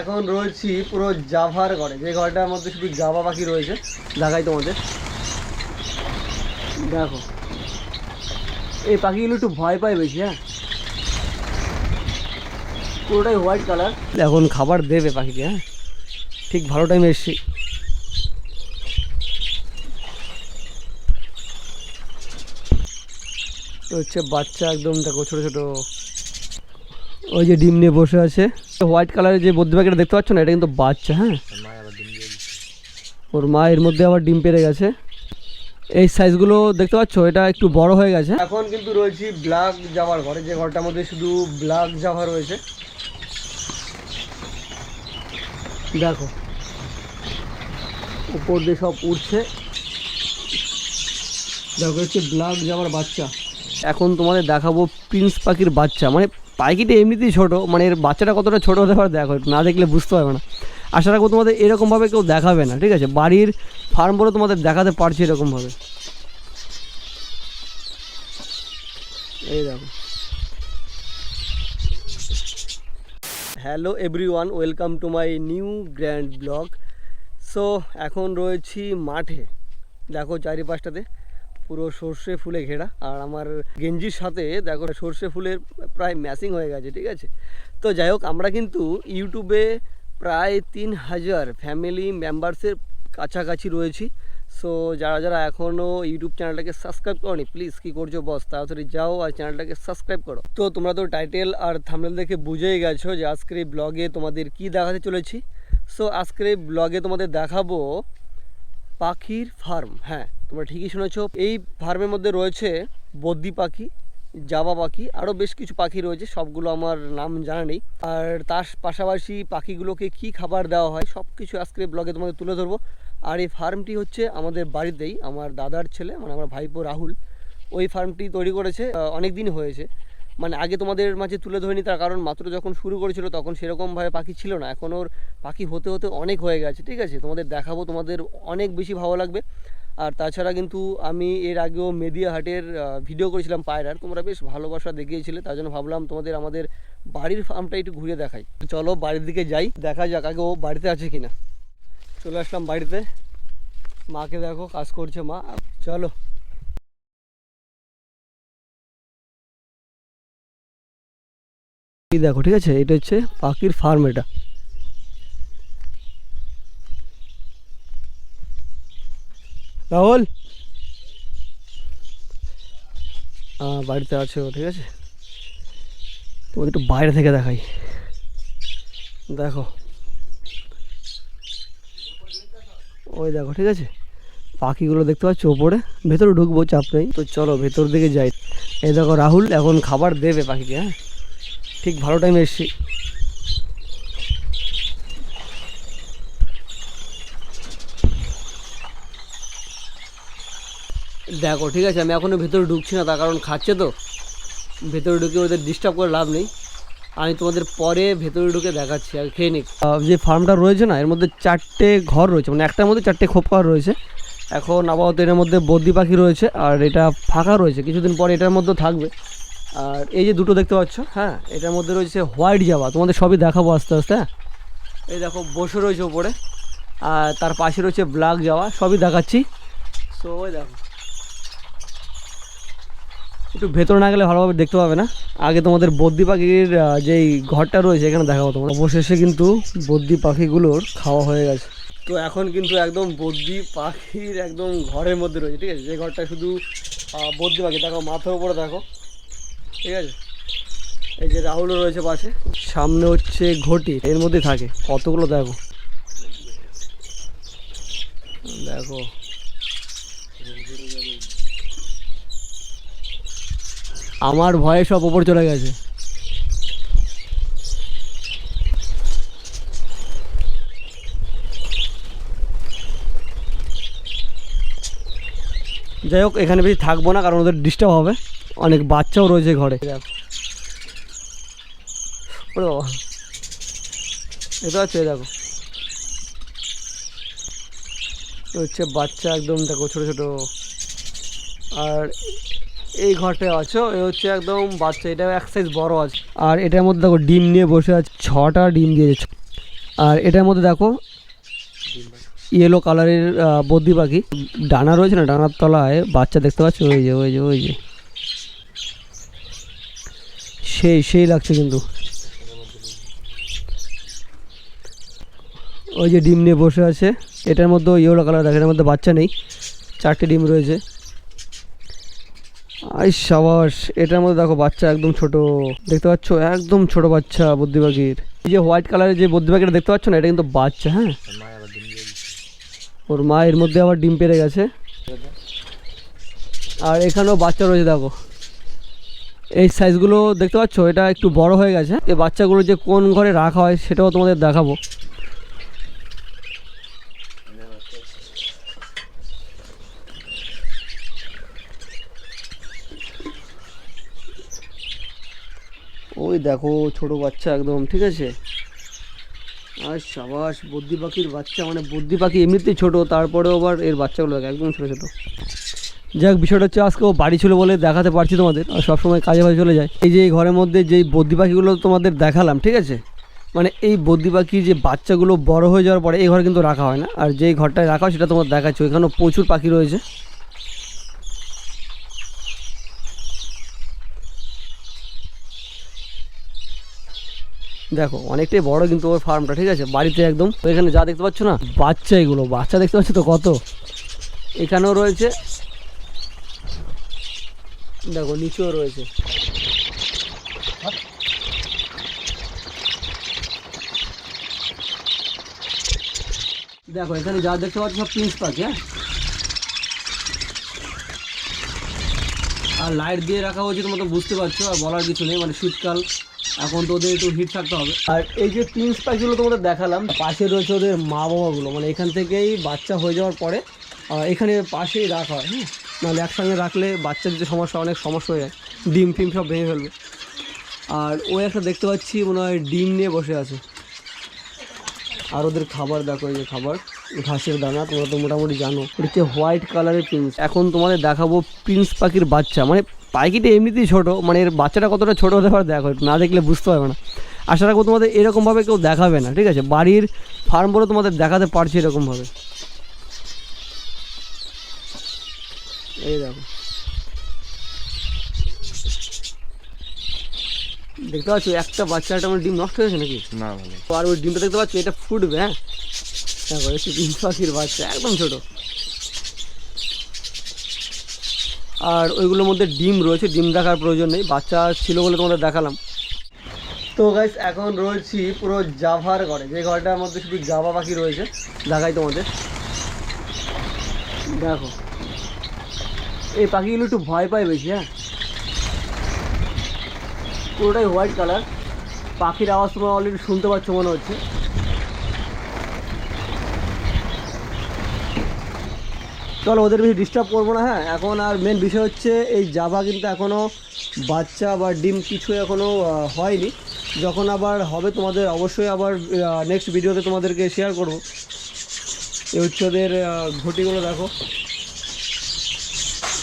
এখন রয়েছি পুরো জাভার ঘরে। যে ঘরটার মধ্যে শুধু জাভা পাখি রয়েছে, দেখাই তোমাদের। দেখো। এই পাখিগুলো একটু ভয় পায় বেশি হ্যাঁ? পুরোটাই হোয়াইট কালার এখন খাবার দেবে পাখিকে হ্যাঁ? ঠিক ভালো টাইমে এসছি। হচ্ছে বাচ্চা একদম, দেখো ছোটো ছোটো। ওই যে ডিম নিয়ে বসে আছে। হোয়াইট কালারের যে বদ্রি পাখিটা দেখতে পাচ্ছ না এটা কিন্তু বাচ্চা হ্যাঁ? ওর মা এর মধ্যে আবার ডিম পেরে গেছে। এই সাইজগুলো দেখতে পাচ্ছ এটা একটু বড় হয়ে গেছে। এখন কিন্তু রয়েছি ব্ল্যাক জাভার ঘরে যে ঘরটার মধ্যে শুধু ব্ল্যাক জাভা রয়েছে। দেখো উপর দিয়ে সব উঠছে দেখো হচ্ছে ব্ল্যাক জাভার বাচ্চা। এখন তোমাদের দেখাবো প্রিন্স পাখির বাচ্চা মানে পাখিটা এমনিতেই ছোটো মানে এর বাচ্চাটা কতটা ছোটো হতে পারে দেখো, না দেখলে বুঝতে পারবে না। আশা রাখব তোমাদের এরকমভাবে কেউ দেখাবে না, ঠিক আছে? বাড়ির ফার্ম বলে তোমাদের দেখাতে পারছি এরকমভাবে। এই দেখো। Hello everyone welcome to my new grand blog so এখন রয়েছি মাঠে, দেখো চারিপাশটাতে। পুরো সর্ষে ফুলে ঘেরা। আর আমার গেঞ্জির সাথে দেখো, সর্ষে ফুলের প্রায় ম্যাচিং হয়ে গেছে, ঠিক আছে? তো যাই হোক, আমরা কিন্তু ইউটিউবে প্রায় তিন হাজার ফ্যামিলি মেম্বার্সের কাছাকাছি রয়েছি। সো যারা যারা এখনও ইউটিউব চ্যানেলটাকে সাবস্ক্রাইব করনি প্লিজ কী করছ বস? তাড়াতাড়ি যাও আর চ্যানেলটাকে সাবস্ক্রাইব করো। তো তোমরা তো টাইটেল আর থামনেল দেখে বুঝেই গেছো যে আজকের এই ব্লগে তোমাদের কি দেখাতে চলেছি। সো আজকের এই ব্লগে তোমাদের দেখাবো পাখির ফার্ম হ্যাঁ। তোমরা ঠিকই শুনেছ। এই ফার্মের মধ্যে রয়েছে বদ্যি পাখি, জাবা পাখি আরও বেশ কিছু পাখি রয়েছে, সবগুলো আমার নাম জানা নেই। আর তার পাশাপাশি পাখিগুলোকে কি খাবার দেওয়া হয় সব কিছু আজকে ব্লগে তোমাদের তুলে ধরবো। আর এই ফার্মটি হচ্ছে আমাদের বাড়িতেই, আমার দাদার ছেলে মানে আমার ভাইপো রাহুল, ওই ফার্মটি তৈরি করেছে অনেক দিন হয়েছে। মানে আগে তোমাদের মাঝে তুলে ধরিনি তার কারণ, মাত্র যখন শুরু করেছিল তখন সেরকমভাবে পাখি ছিল না। এখন ওর পাখি হতে হতে অনেক হয়ে গেছে, ঠিক আছে? তোমাদের দেখাবো, তোমাদের অনেক বেশি ভালো লাগবে। আর তাছাড়া কিন্তু আমি এর আগেও মেদিয়া হাটের ভিডিও করেছিলাম পায়রার। তোমরা বেশ ভালোবাসা দেখিয়েছিলে, তার জন্য ভাবলাম তোমাদের আমাদের বাড়ির ফার্মটা একটু ঘুরে দেখাই। চলো বাড়ির দিকে যাই, দেখা যাক আগে ও বাড়িতে আছে কিনা। চলে আসলাম বাড়িতে। মাকে দেখো, কাজ করছে মা। চলো। দেখো, ঠিক আছে? এটা হচ্ছে পাখির ফার্ম এটা। রাহুল? বাড়িতে আছে ও, ঠিক আছে? তোমাদের একটু বাইরে থেকে দেখাই। দেখো। ওই দেখো, ঠিক আছে? পাখিগুলো দেখতে পাচ্ছ ওপরে? ভেতরে ঢুকবো, চাপ নেই। তো চলো, ভেতর দিকে যাই। এই দেখো, রাহুল এখন খাবার দেবে পাখিকে হ্যাঁ? ঠিক ভালো টাইমে এসছি। দেখো, ঠিক আছে, আমি এখনও ভেতরে ঢুকছি না, তার কারণ খাচ্ছে তো। ভেতরে ঢুকে ওদের ডিস্টার্ব করে লাভ নেই। আমি তোমাদের পরে ভেতরে ঢুকে দেখাচ্ছি আর খেয়ে নিক। যে ফার্মটা রয়েছে না, এর মধ্যে চারটে ঘর রয়েছে মানে একটার মধ্যে চারটে খোপ ঘর রয়েছে। এখন আপাতত এর মধ্যে বদ্যি পাখি রয়েছে, আর এটা ফাঁকা রয়েছে, কিছুদিন পরে এটার মধ্যে থাকবে। আর এই যে দুটো দেখতে পাচ্ছ হ্যাঁ এটার মধ্যে রয়েছে হোয়াইট জাবা তোমাদের সবই দেখাবো আস্তে আস্তে হ্যাঁ। এই দেখো, বসে রয়েছে ওপরে আর তার পাশে রয়েছে ব্ল্যাক জাবা সবই দেখাচ্ছি। সো ওই দেখো। একটু ভেতরে না গেলে ভালোভাবে দেখতে পাবে না। আগে তোমাদের বদ্যি পাখির যেই ঘরটা রয়েছে, এখানে দেখাবো তোমার অবশেষে কিন্তু বদ্যি পাখিগুলোর খাওয়া হয়ে গেছে। তো এখন কিন্তু একদম বদ্যি পাখির একদম ঘরের মধ্যে রয়েছে, ঠিক আছে? যে ঘরটা শুধু বদ্যি পাখি, দেখো, মাথার উপরে দেখো, ঠিক আছে? এই যে রাহুলও রয়েছে পাশে। সামনে হচ্ছে ঘটি, এর মধ্যে থাকে। কতগুলো দেখো? দেখো আমার ভয়ে সব ওপর চলে গেছে। যাই হোক, এখানে বেশি থাকব না, কারণ ওদের ডিস্টার্ব হবে। অনেক বাচ্চাও রয়েছে ঘরে। এটা আছে, দেখো। হচ্ছে বাচ্চা একদম, দেখো, ছোটো ছোটো। আর এই ঘরটা আছো, এ হচ্ছে একদম বাচ্চা, এটা এক সাইজ বড় আছে। আর এটার মধ্যে দেখো ডিম নিয়ে বসে আছে, ছটা ডিম দিয়েছে। আর এটার মধ্যে দেখো ইয়েলো কালারের বদ্রি পাখি। ডানা রয়েছে না, ডানার তলায় বাচ্চা দেখতে পাচ্ছ? ওই যে ওই যে ওই যে। সেই সেই লাগছে কিন্তু। ওই যে ডিম নিয়ে বসে আছে। এটার মধ্যে ইয়েলো কালার দেখে, এটার মধ্যে বাচ্চা নেই। চারটে ডিম রয়েছে। আই সাবাস, এটার মধ্যে দেখো বাচ্চা একদম ছোট। দেখতে পাচ্ছ? একদম ছোট বাচ্চা বুদ্ধি পাখির এই যে হোয়াইট কালারের যে পাখিটা দেখতে পাচ্ছ না, এটা কিন্তু বাচ্চা হ্যাঁ? ওর মা এর মধ্যে আবার ডিম পেড়ে গেছে। আর এখানেও বাচ্চা রয়েছে, দেখো। এই সাইজগুলো দেখতে পাচ্ছ? এটা একটু বড় হয়ে গেছে। এই বাচ্চাগুলো যে কোন ঘরে রাখা হয়, সেটাও তোমাদের দেখাবো। ওই দেখো ছোট বাচ্চা একদম, ঠিক আছে? আর সাবাস বদ্যি পাখির বাচ্চা মানে বদ্যি পাখি এমনিতেই ছোটো, তারপরেও আবার এর বাচ্চাগুলো একদম ছোটো ছোটো। যাক, বিষয়টা হচ্ছে আজকে ও বাড়ি ছিল বলে দেখাতে পারছি তোমাদের, আর সবসময় কাজে বাজে চলে যায়। এই যে এই ঘরের মধ্যে যেই বদ্যি পাখিগুলো তোমাদের দেখালাম, ঠিক আছে? মানে এই বদ্যি পাখির যে বাচ্চাগুলো বড় হয়ে যাওয়ার পরে এই ঘরে কিন্তু রাখা হয় না, আর যেই ঘরটায় রাখা হয় সেটা তোমার দেখাচ্ছ এখানেও প্রচুর পাখি রয়েছে। দেখো, অনেকটাই বড় কিন্তু ওর ফার্মটা ঠিক আছে? বাড়িতে একদম, এখানে যা দেখতে পাচ্ছ না, বাচ্চা এগুলো, বাচ্চা দেখতে পাচ্ছ তো কত? এখানেও রয়েছে, দেখো, নিচেও রয়েছে। দেখো, এখানে যা দেখতে পাচ্ছ সব প্রিন্স পাখি হ্যাঁ? আর লাইট দিয়ে রাখা হয়েছে, তোমরা তো বুঝতে পারছ, আর বলার কিছু নেই মানে শীতকাল। এখন তো ওদের একটু হিট থাকতে হবে। আর এই যে প্রিন্স পাখিগুলো তোমাদের দেখালাম, পাশে রয়েছে ওদের মা বাবাগুলো। মানে এখান থেকেই বাচ্চা হয়ে যাওয়ার পরে এখানে পাশেই রাখা হয় হ্যাঁ নাহলে একসঙ্গে রাখলে বাচ্চার যে সমস্যা, অনেক সমস্যা হয়ে যায়। ডিম ফিম সব ভেঙে ফেলবে। আর ওই একটা দেখতে পাচ্ছি, মনে হয় ডিম নিয়ে বসে আছে। আর ওদের খাবার দেখো, এই যে খাবার, ঘাসের দানা, তোমরা তো মোটামুটি জানো। এটা হচ্ছে হোয়াইট কালারের প্রিন্স এখন তোমাদের দেখাবো প্রিন্স পাখির বাচ্চা। মানে পাখিটা এমনিতেই ছোট মানে এর বাচ্চাটা কতটা ছোট হতে পারে দেখো একটু না দেখলে বুঝতে পারবে না। আশা রাখব তোমাদের এরকমভাবে কেউ দেখাবে না ঠিক আছে? বাড়ির ফার্ম বলে তোমাদের দেখাতে পারছি এরকমভাবে। এই দেখো। দেখতে পাচ্ছ একটা বাচ্চাটা আমার ডিম নষ্ট হয়েছে নাকি? না আর ওই ডিমটা দেখতে পাচ্ছ এটা ফুটবে হ্যাঁ? একটু ডিম পাখির বাচ্চা একদম ছোট। আর ওইগুলোর মধ্যে ডিম রয়েছে, ডিম দেখার প্রয়োজন নেই, বাচ্চা ছিল বলে তোমাদের দেখালাম। তো গাইস এখন রয়েছি পুরো জাভার ঘরে, যে ঘরটার মধ্যে শুধু জাভা পাখি রয়েছে, দেখাই তোমাদের। দেখো, এই পাখিগুলো একটু ভয় পায় বেশি হ্যাঁ? পুরোটাই হোয়াইট কালার পাখির আওয়াজ তোমরা অলরেডি শুনতে পাচ্ছ মনে হচ্ছে। চলো, ওদের বেশি ডিস্টার্ব করব না হ্যাঁ? এখন আর মেন বিষয় হচ্ছে এই জাভা কিন্তু এখনও বাচ্চা বা ডিম কিছু এখনও হয়নি। যখন আবার হবে, তোমাদের অবশ্যই আবার নেক্সট ভিডিওতে তোমাদেরকে শেয়ার করব। এই হচ্ছে ওদের ঘটিগুলো দেখো।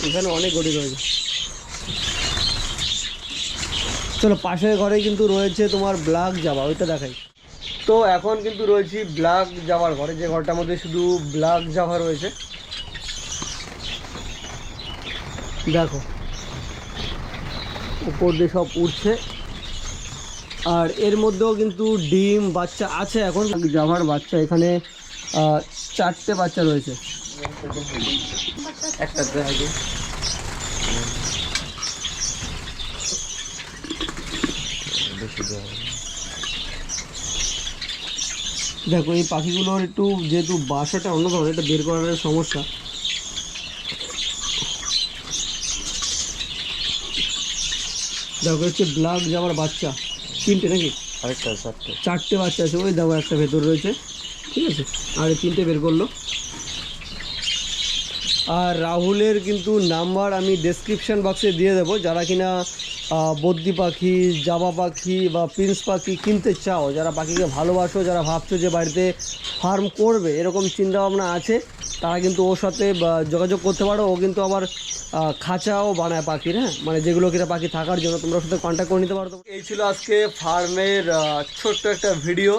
এখানে অনেক ঘটি রয়েছে। চলো, পাশের ঘরে কিন্তু রয়েছে তোমার ব্ল্যাক জামা ওইটা দেখাই। তো এখন কিন্তু রয়েছি ব্ল্যাক জামার ঘরে। যে ঘরটার মধ্যে শুধু ব্ল্যাক জামা রয়েছে। দেখো। উপর দিয়ে সব উঠছে আর এর মধ্যেও কিন্তু ডিম, বাচ্চা আছে এখন। জামার বাচ্চা এখানে চারটে বাচ্চা রয়েছে। দেখো, এই পাখিগুলোর একটু যেহেতু বাসাটা অন্য ধরনের এটা বের করার সমস্যা। দেখো হচ্ছে ব্ল্যাক যাওয়ার বাচ্চা। তিনটে নাকি? আরেকটা চারটে। চারটে বাচ্চা আছে। ওই দেখো একটা ভেতর রয়েছে। ঠিক আছে? আর এই তিনটে বের করল। আর রাহুলের কিন্তু নাম্বার আমি ডেসক্রিপশন বক্সে দিয়ে দেবো। যারা কিনা বদ্যি পাখি জাবা পাখি বা প্রিন্স পাখি কিনতে চাও যারা পাখিকে ভালোবাসো যারা ভাবছ যে বাড়িতে ফার্ম করবে এরকম চিন্তা ভাবনা আছে তারা কিন্তু ওর সাথে যোগাযোগ করতে পারো। ও কিন্তু আবার খাঁচাও বানায় পাখির হ্যাঁ? মানে যেগুলো কিনা পাখি থাকার জন্য তোমরা সাথে কন্ট্যাক্ট করে নিতে পারো এই ছিল আজকে ফার্মের ছোট্ট একটা ভিডিও।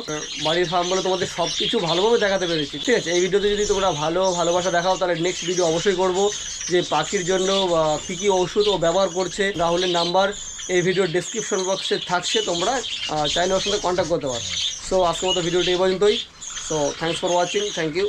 বাড়ির ফার্ম বলে তোমাদের সব কিছু ভালোভাবে দেখাতে পেরেছি, ঠিক আছে? এই ভিডিওতে যদি তোমরা ভালো ভালোবাসা দেখাও, তাহলে নেক্সট ভিডিও অবশ্যই করব যে পাখির জন্য কী কী ওষুধ ও ব্যবহার করছে। রাহুলের নাম্বার এই ভিডিওর ডিসক্রিপশন বক্সে থাকছে, তোমরা চাইলে ওর সাথে কন্ট্যাক্ট করতে পারো। সো আজকের মতো ভিডিওটি এই পর্যন্তই। So thanks for watching thank you